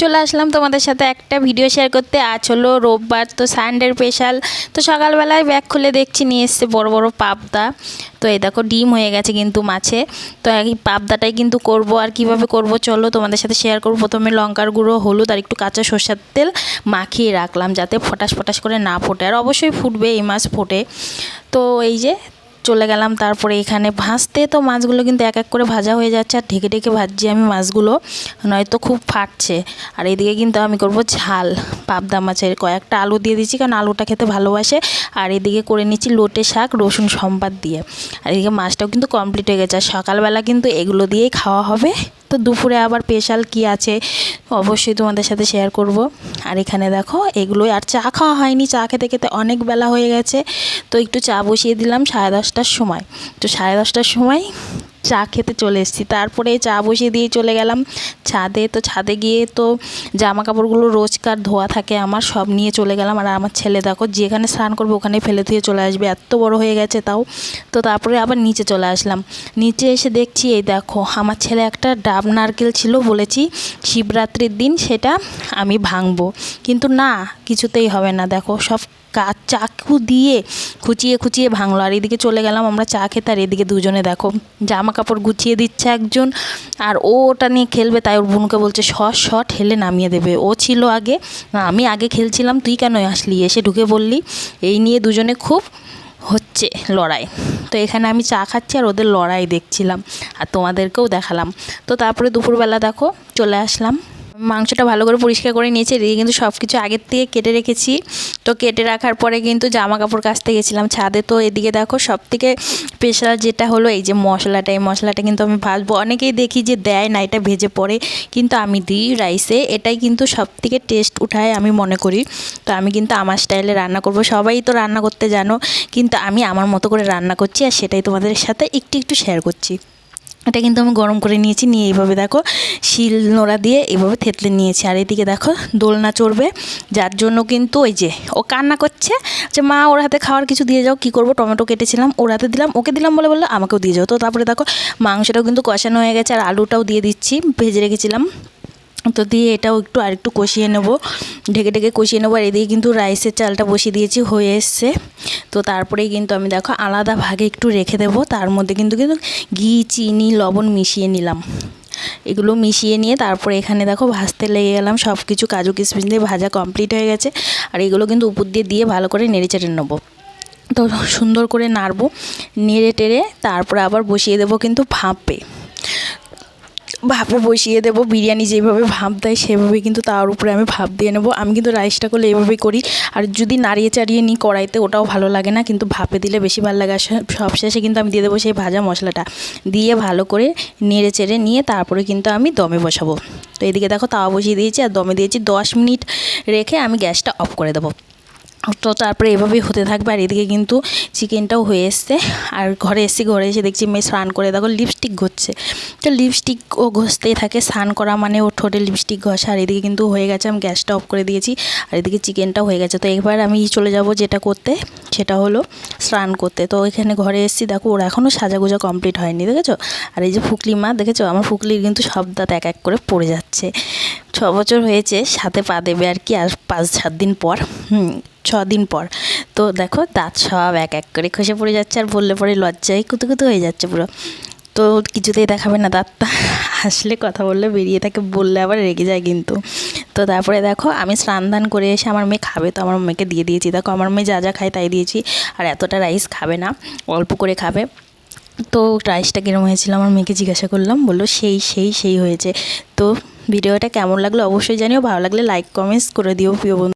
চলে আসলাম তোমাদের সাথে একটা ভিডিও শেয়ার করতে। আজ হলো রোববার, তো সানডের স্পেশাল তো সকালবেলায় ব্যাগ খুলে দেখছি, নিয়ে এসছে বড় বড় পাবদা। তো এই দেখো, ডিম হয়ে গেছে কিন্তু মাছে। তো এই পাবদাটাই কিন্তু করব আর কীভাবে করব চলো তোমাদের সাথে শেয়ার করব। প্রথমে লঙ্কার গুঁড়ো, হলুদ আর একটু কাঁচা সর্ষের তেল মাখিয়ে রাখলাম যাতে ফটাস ফটাস করে না ফোটে। আর অবশ্যই ফুটবে, এই মাছ ফোটে। তো এই যে চলে গেলাম, তারপরে এখানে ভাজতে। তো মাছগুলো কিন্তু এক এক করে ভাজা হয়ে যাচ্ছে, আর ঢেকে ঢেকে ভাজছি আমি মাছগুলো। নয়তো খুব ফাটছে। আর এদিকে কিন্তু আমি করব ঝাল, পাবদা মাছের কয়েকটা আলু দিয়ে দিচ্ছি, কারণ আলুটা খেতে ভালোবাসে। আর এদিকে করে নিচ্ছি লোটে শাক, রসুন সম্পাদ দিয়ে। আর এদিকে মাছটাও কিন্তু কমপ্লিট হয়ে গেছে। আর সকালবেলা কিন্তু এগুলো দিয়েই খাওয়া হবে। তো দুপুরে আবার স্পেশাল কি আছে অবশ্যই তোমাদের সাথে শেয়ার করব। আর এখানে দেখো, এগুলোই আর চা খাওয়া হয়নি। চা খেতে খেতে অনেক বেলা হয়ে গেছে। তো একটু চা বসিয়ে দিলাম সাড়ে দশটার সময়। তো সাড়ে দশটার সময় চা খেতে চলে এসেছি। তারপরে চা বসিয়ে দিয়ে চলে গেলাম। ছাদে, তো ছাদে গিয়ে তো জামা কাপড়গুলো রোজকার ধোয়া থাকে, আমার সব নিয়ে চলে গেলাম। আর আমার ছেলে দেখো, যেখানে স্নান করব ওখানে ফেলে ধুয়ে চলে আসবে। এত বড় হয়ে গেছে তাও। তো তারপরে আবার নিচে চলে আসলাম। নিচে এসে দেখছি, এই দেখো, আমার ছেলে একটা ডাব নারকেল ছিল বলেছি, শিবরাত্রির দিন সেটা আমি ভাঙবো। কিন্তু না, কিছুতেই হবে না। দেখো, সব চাকু দিয়ে খুচিয়ে খুচিয়ে ভাঙলো। আর এদিকে চলে গেলাম আমরা চা খেতে, আর এদিকে দুজনে দেখো জামা কাপড় গুছিয়ে দিচ্ছে একজন। আর ও ওটা নিয়ে খেলবে, তাই ওর বোনকে বলছে শট শট হেলে নামিয়ে দেবে। ও ছিল আগে আমি আগে খেলছিলাম, তুই কেন আসলি? এসে ঢুকে বললি, এই নিয়ে দুজনে খুব হচ্ছে লড়াই। তো এখানে আমি চা খাচ্ছি, আর ওদের লড়াই দেখছিলাম, আর তোমাদেরকেও দেখালাম। তো তারপরে দুপুরবেলা দেখো, চলে আসলাম। মাংসটা ভালো করে পরিষ্কার করে নিয়েছি, এদিকে কিন্তু সব কিছু আগের থেকে কেটে রেখেছি। তো কেটে রাখার পরে কিন্তু জামা কাপড় কাচতে গেছিলাম ছাদে। তো এদিকে দেখো সব থেকে স্পেশাল যেটা হলো এই যে মশলাটা, এই মশলাটা কিন্তু আমি ভাজবো। অনেকেই দেখি যে দেয় না, এটা ভেজে পড়ে কিন্তু আমি দিই রাইসে এটাই কিন্তু সব থেকে টেস্ট উঠায় আমি মনে করি। তো আমি কিন্তু আমার স্টাইলে রান্না করব। সবাই তো রান্না করতে জানো, কিন্তু আমি আমার মতো করে রান্না করছি আর সেটাই তোমাদের সাথে একটু একটু শেয়ার করছি। এটা কিন্তু আমি গরম করে নিয়েছি, নিয়ে এইভাবে দেখো শিল নোড়া দিয়ে এভাবে থেতলে নিয়েছি। আর এদিকে দেখো দোলনা চড়বে, যার জন্য কিন্তু ওই যে ও কান্না করছে যে, মা, ওর হাতে খাওয়ার কিছু দিয়ে যাও, কি করব? টমেটো কেটেছিলাম, ওর হাতে দিলাম, ওকে দিলাম বলে বলল, আমাকেও দিয়ে যাও। তো তারপরে দেখো মাংসটাও কিন্তু কষানো হয়ে গেছে, আর আলুটাও দিয়ে দিচ্ছি, ভেজে রেখেছিলাম। তো দিয়ে এটাও একটু আর একটু কষিয়ে নেব। ঢেকে ঢেকে কষিয়ে নেব আর এদিকে কিন্তু রাইসের চালটা বসিয়ে দিয়েছি, হয়ে এসছে। তো তারপরেই কিন্তু আমি দেখো আলাদা ভাগে একটু রেখে দেবো, তার মধ্যে কিন্তু কিন্তু ঘি, চিনি, লবণ মিশিয়ে নিলাম। এগুলো মিশিয়ে নিয়ে তারপরে এখানে দেখো ভাজতে লেগে গেলাম সব কিছু কাজু কিশমিশ দিয়ে ভাজা কমপ্লিট হয়ে গেছে। আর এগুলো কিন্তু উপর দিয়ে দিয়ে ভালো করে নেড়ে চেড়ে নেব। তো সুন্দর করে নাড়বো, নেড়ে টেড়ে তারপরে আবার বসিয়ে দেবো কিন্তু ভাপে। ভাপে বসিয়ে দেবো, বিরিয়ানি যেভাবে ভাপ দেয় সেভাবে কিন্তু তার উপরে আমি ভাপ দিয়ে নেব। আমি কিন্তু রাইসটা করলে এইভাবেই করি। আর যদি নাড়িয়ে চাড়িয়ে নিই কড়াইতে, ওটাও ভালো লাগে না। কিন্তু ভাপে দিলে বেশি ভালো লাগে। আর সব শেষে কিন্তু আমি দিয়ে দেবো সেই ভাজা মশলাটা। দিয়ে ভালো করে নেড়ে চেড়ে নিয়ে তারপরে কিন্তু আমি দমে বসাবো। তো এদিকে দেখো তাওয়া বসিয়ে দিয়েছি। আর দমে দিয়েছি দশ মিনিট রেখে আমি গ্যাসটা অফ করে দেবো। তো তারপরে এভাবেই হতে থাকবে। আর এদিকে কিন্তু চিকেনটাও হয়ে এসছে। আর ঘরে এসে ঘরে এসে দেখছি মেয়ে স্নান করে, দেখো লিপস্টিক ঘষছে। তো লিপস্টিক ও ঘষতেই থাকে। স্নান করা মানে ও ঠোঁটে লিপস্টিক ঘষা। আর এদিকে কিন্তু হয়ে গেছে, আমি গ্যাসটা অফ করে দিয়েছি। আর এদিকে চিকেনটাও হয়ে গেছে। তো এবার আমি চলে যাব যেটা করতে, সেটা হলো স্নান করতে। তো এখানে ঘরে এসেছি, দেখো ওর এখনও সাজাগোজা কমপ্লিট হয়নি, দেখেছ? আর এই যে ফুকলি মা, দেখেছ? আমার ফুকলির কিন্তু সব দাঁত এক এক করে পড়ে যাচ্ছে। ছ বছর হয়েছে, সাথে পা দেবে আর কি, আর পাঁচ সাত দিন পর। হুম ছ দিন পর। তো দেখো, দাঁত সব এক এক করে খসে পড়ে যাচ্ছে আর বললে পরে লজ্জায় কুতু কুতু হয়ে যাচ্ছে পুরো। তো কিছুতেই দেখাবে না দাঁতটা। হাসলে কথা বললে বেরিয়ে থাকে, বললে আবার রেগে যায় কিন্তু। তো তারপরে দেখো, আমি স্নান দান করে এসে আমার মেয়ে খাবে তো আমার মেয়েকে দিয়ে দিয়েছি। দেখো, আমার মেয়ে যা যা খায় তাই দিয়েছি। আর এতটা রাইস খাবে না, অল্প করে খাবে। তো রাইসটা কীরকম হয়েছিল আমার মেয়েকে জিজ্ঞাসা করলাম, বলল, সেই সেই সেই হয়েছে। তো ভিডিওটা কেমন লাগল অবশ্যই জানিও, ভালো লাগলে লাইক কমেন্টস করে দিও প্রিয় বন্ধু।